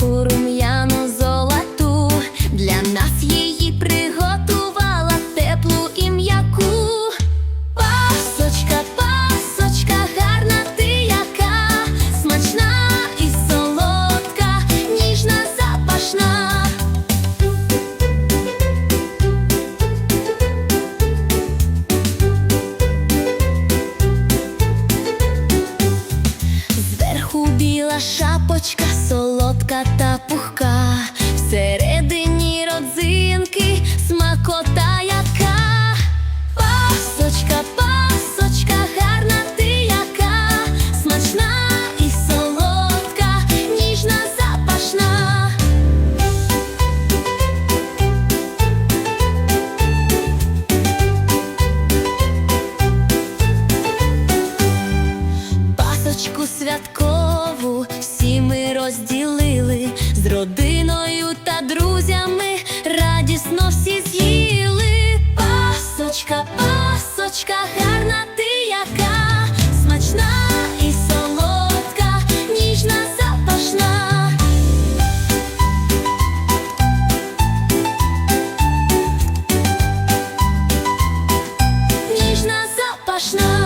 kurmi. Шапочка, солодка та пухка, всередині родзинки, смакота яка. Пасочка, пасочка, гарна ти яка, смачна і солодка, ніжна запашна. Пасочку ми розділили з родиною та друзями, радісно всі з'їли. Пасочка, пасочка, гарна ти яка, смачна і солодка, ніжна запашна. Ніжна запашна.